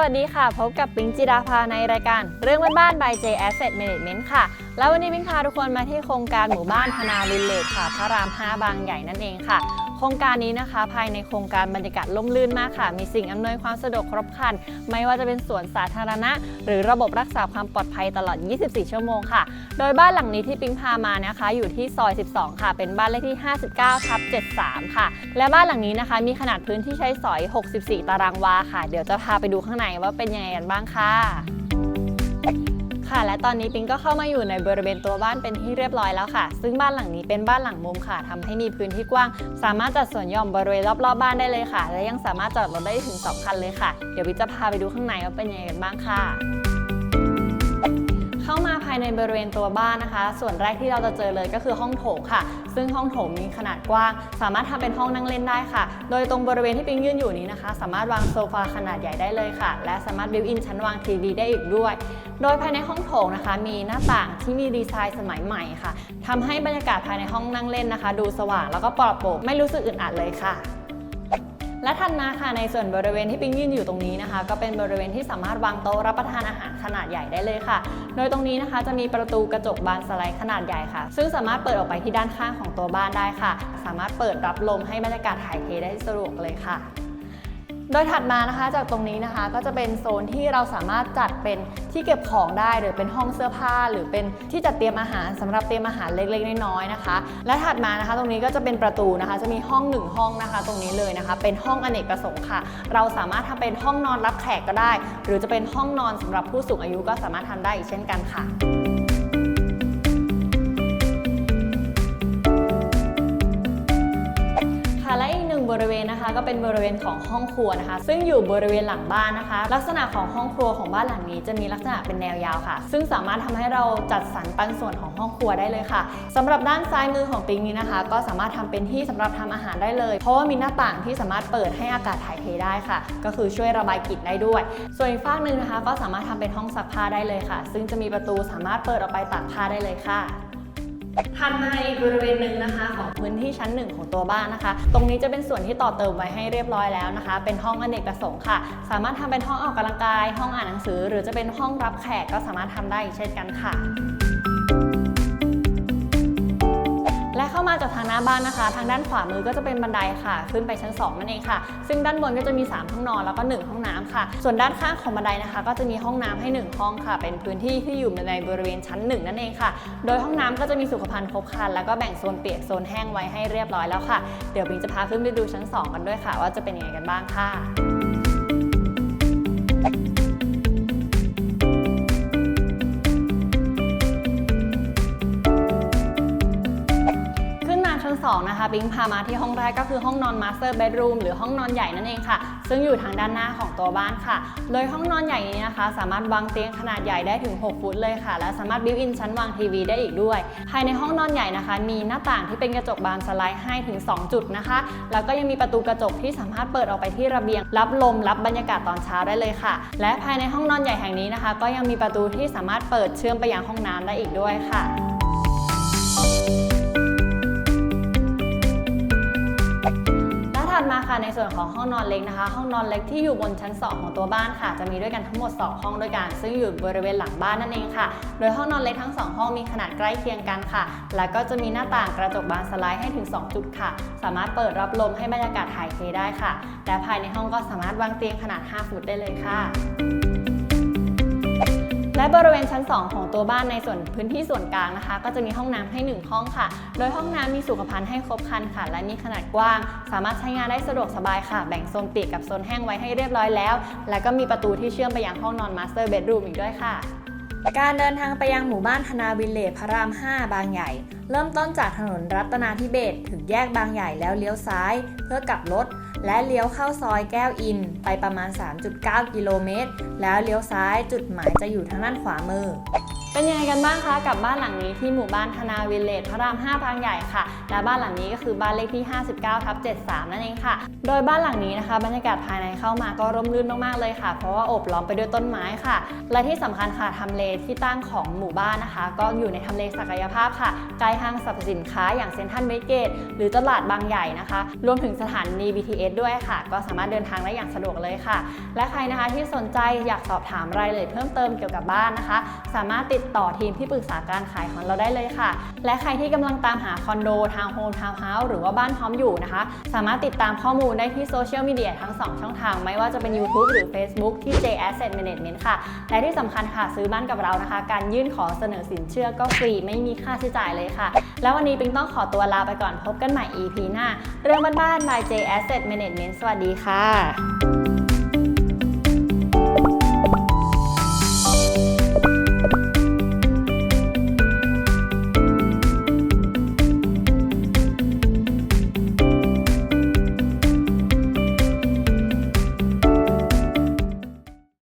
วัสดีค่ะ พบกับปิงจิดาภาในรายการ เรื่องบ้านๆ by J Asset Management ค่ะ แล้ววันนี้ปิงพาทุกคนมาที่โครงการหมู่บ้านพนาวิลเลจค่ะ พระราม 5 บางใหญ่นั่นเองค่ะ โครงการนี้นะคะ ภายในโครงการบรรยากาศร่มรื่นมากค่ะ มีสิ่งอำนวยความสะดวกครบครัน ไม่ว่าจะเป็นสวนสาธารณะ หรือระบบรักษาความปลอดภัยตลอด 24 ชั่วโมงค่ะ โดยบ้านหลังนี้ที่ปิงพามานะคะ อยู่ที่ซอย 12 ค่ะ เป็นบ้านเลขที่ 59ทับ73 ค่ะ และบ้านหลังนี้นะคะ มีขนาดพื้นที่ใช้สอย 64 ตารางวาค่ะ เดี๋ยวจะพาไปดูข้างในว่าเป็นยังไงกันบ้างค่ะ ค่ะ และตอนนี้ปิงก็เข้ามาอยู่ในบริเวณตัวบ้านเป็นที่เรียบร้อยแล้วค่ะ ซึ่งบ้านหลังนี้เป็นบ้านหลังมุมค่ะทำให้มีพื้นที่กว้าง สามารถจัดสวนหย่อมบริเวณรอบๆบบ้านได้เลยค่ะ และยังสามารถจอดรถได้ถึง2คันเลยค่ะ เดี๋ยวปิงจะพาไปดูข้างในว่าเป็นยังไงกันบ้างค่ะ เข้ามาภายในบริเวณตัวบ้านนะคะ ส่วนแรกที่เราจะเจอเลยก็คือห้องโถงค่ะ ซึ่งห้องโถงมีขนาดกว้าง สามารถทำเป็นห้องนั่งเล่นได้ค่ะ โดยตรงบริเวณที่ปิงยืนอยู่นี้นะคะ สามารถวางโซฟาขนาดใหญ่ได้เลยค่ะ และสามารถบิวอินชั้นวางทีวีได้อีกด้วย โดยภายในห้องโถงนะคะ มีหน้าต่างที่มีดีไซน์สมัยใหม่ค่ะทำให้บรรยากาศภายในห้องนั่งเล่นนะคะ ดูสว่างแล้วก็ปลอดโปร่งไม่รู้สึกอึดอัดเลยค่ะ และทันมาค่ะในส่วนบริเวณที่ปิงยืนอยู่ตรงนี้นะคะ ก็เป็นบริเวณที่สามารถวางโต๊ะรับประทานอาหารขนาดใหญ่ได้เลยค่ะ โดยตรงนี้นะคะจะมีประตูกระจกบานสไลด์ขนาดใหญ่ค่ะ ซึ่งสามารถเปิดออกไปที่ด้านข้างของตัวบ้านได้ค่ะ สามารถเปิดรับลมให้บรรยากาศถ่ายเทได้สะดวกเลยค่ะ โดยถัดมานะคะจากตรงนี้นะคะก็จะเป็นโซนที่เราสามารถจัดเป็นที่เก็บของได้หรือเป็นห้องเสื้อผ้า หรือเป็นที่จัดเตรียมอาหารสำหรับเตรียมอาหารเล็กๆน้อยๆนะคะ และถัดมานะคะตรงนี้ก็จะเป็นประตูนะคะ จะมีห้องหนึ่งห้องนะคะ ตรงนี้เลยนะคะ เป็นห้องอเนกประสงค์ค่ะ เราสามารถทำเป็นห้องนอนรับแขกก็ได้ หรือจะเป็นห้องนอนสำหรับผู้สูงอายุก็สามารถทำได้อีกเช่นกันค่ะ นะคะก็เป็นบริเวณของห้องครัวนะคะ ซึ่งอยู่บริเวณหลังบ้านนะคะ ลักษณะของห้องครัวของบ้านหลังนี้ จะมีลักษณะเป็นแนวยาวค่ะ ซึ่งสามารถทำให้เราจัดสรรปันส่วนของห้องครัวได้เลยค่ะสำหรับด้านซ้ายมือของปิงนี้นะคะ ก็สามารถทำเป็นที่สำหรับทำอาหารได้เลย เพราะว่ามีหน้าต่างที่สามารถเปิดให้อากาศถ่ายเทได้ค่ะ ก็คือช่วยระบายกลิ่นได้ด้วย ส่วนอีกฝากหนึ่งนะคะ ก็สามารถทำเป็นห้องซักผ้าได้เลยค่ะ ซึ่งจะมีประตูสามารถเปิดออกไปตากผ้าได้เลยค่ะ ถัดมาอีกบริเวณหนึ่งนะคะ ของพื้นที่ชั้นหนึ่งของตัวบ้านนะคะ ตรงนี้จะเป็นส่วนที่ต่อเติมไว้ให้เรียบร้อยแล้วนะคะ เป็นห้องอเนกประสงค์ค่ะ สามารถทำเป็นห้องออกกำลังกาย ห้องอ่านหนังสือ หรือจะเป็นห้องรับแขกก็สามารถทำได้เช่นกันค่ะ มาจากทางหน้าบ้านนะคะ ทางด้านขวามือก็จะเป็นบันไดค่ะ ขึ้นไปชั้น 2 นั่นเองค่ะ ซึ่งด้านบนก็จะมี 3 ห้องนอนแล้วก็ 1 ห้องน้ำค่ะ ส่วนด้านข้างของบันไดนะคะ ก็จะมีห้องน้ำให้ 1 ห้องค่ะ เป็นพื้นที่ที่อยู่ในบริเวณชั้น 1 นั่นเองค่ะ โดยห้องน้ำก็จะมีสุขภัณฑ์ครบครันแล้วก็แบ่งโซนเปียกโซนแห้งไว้ให้เรียบร้อยแล้วค่ะ เดี๋ยวบิงจะพาขึ้นไปดูชั้น 2 กันด้วยค่ะ ว่าจะเป็นยังไงกันบ้างค่ะ ชั้น 2 นะคะบิงพามาที่ห้องแรกก็คือห้องนอน Master Bedroom หรือห้องนอนใหญ่นั่นเองค่ะ ซึ่งอยู่ทางด้านหน้าของตัวบ้านค่ะ โดยห้องนอนใหญ่นี้นะคะ สามารถวางเตียงขนาดใหญ่ได้ถึง 6 ฟุตเลยค่ะ และสามารถบิวอินชั้นวางทีวีได้อีกด้วย ภายในห้องนอนใหญ่นะคะ มีหน้าต่างที่เป็นกระจกบานสไลด์ให้ถึง 2 จุดนะคะ แล้วก็ยังมีประตูกระจกที่สามารถเปิดออกไปที่ระเบียง รับลมรับบรรยากาศตอนเช้าได้เลยค่ะ และภายในห้องนอนใหญ่แห่งนี้นะคะ ก็ยังมีประตูที่สามารถเปิดเชื่อมไปยังห้องน้ำได้อีกด้วยค่ะ ถัดมาค่ะในส่วนของห้องนอนเล็กนะคะ ห้องนอนเล็กที่อยู่บนชั้น 2 ของตัวบ้านค่ะ จะมีด้วยกันทั้งหมด 2 ห้องด้วยกัน ซึ่งอยู่บริเวณหลังบ้านนั่นเองค่ะ โดยห้องนอนเล็กทั้ง 2 ห้องมีขนาดใกล้เคียงกันค่ะ แล้วก็จะมีหน้าต่างกระจกบานสไลด์ให้ถึง 2 จุดค่ะ สามารถเปิดรับลมให้บรรยากาศถ่ายเทได้ค่ะ และภายในห้องก็สามารถวางเตียงขนาด 5 ฟุตได้เลยค่ะ และบริเวณชั้น 2 ของตัวบ้านในส่วนพื้นที่ส่วนกลางนะคะ ก็จะมีห้องน้ำให้ 1 ห้องค่ะ โดยห้องน้ำมีสุขภัณฑ์ให้ครบครันค่ะ และมีขนาดกว้าง สามารถใช้งานได้สะดวกสบายค่ะ แบ่งโซนเปียกกับโซนแห้งไว้ให้เรียบร้อยแล้ว และก็มีประตูที่เชื่อมไปยังห้องนอนมาสเตอร์เบดรูมอีกด้วยค่ะการเดินทางไปยังหมู่บ้านธนาวิลเลจพระราม 5 บางใหญ่ เริ่มต้นจากถนนรัตนาธิเบศถึงแยกบางใหญ่แล้วเลี้ยวซ้าย เพื่อกลับรถ และเลี้ยวเข้าซอยแก้วอินไปประมาณ 3.9 กิโลเมตร แล้วเลี้ยวซ้ายจุดหมายจะอยู่ทางด้านขวามือ เป็นยังไงกันบ้างคะกับบ้านหลังนี้ที่หมู่บ้านธนาวิลเลจพระราม 5 บางใหญ่ค่ะ และบ้านหลังนี้ก็คือบ้านเลขที่ 59ทับ73 นั่นเองค่ะ โดยบ้านหลังนี้นะคะบรรยากาศภายในเข้ามาก็ร่มรื่นมากๆเลยค่ะ เพราะว่าโอบล้อมไปด้วยต้นไม้ค่ะ และที่สำคัญค่ะทำเลที่ตั้งของหมู่บ้านนะคะ ก็อยู่ในทำเลศักยภาพค่ะใกล้ห้างสรรพสินค้าอย่างเซ็นทรัลเวสเกตหรือตลาดบางใหญ่นะคะ รวมถึงสถานี BTS ด้วยค่ะ ก็สามารถเดินทางได้อย่างสะดวกเลยค่ะ และใครนะคะที่สนใจอยากสอบถามรายละเอียดเพิ่มเติมเกี่ยวกับบ้านนะคะ สามารถติดต่อทีมที่ปรึกษาการขายของเราได้เลยค่ะ และใครที่กำลังตามหาคอนโดทาวน์โฮมทาวน์เฮาส์หรือว่าบ้านพร้อมอยู่นะคะ สามารถติดตามข้อมูลได้ที่โซเชียลมีเดียทั้ง 2 ช่องทาง ไม่ว่าจะเป็น YouTube หรือ Facebook ที่ J Asset Management ค่ะ และที่สำคัญค่ะซื้อบ้านกับเรานะคะ การยื่นขอเสนอสินเชื่อก็ฟรีไม่มีค่าใช้จ่ายเลยค่ะ แล้ววันนี้ปิงต้องขอตัวลาไปก่อนพบกันใหม่ EP หน้า เรื่องบ้านๆ by J Asset Management สวัสดีค่ะ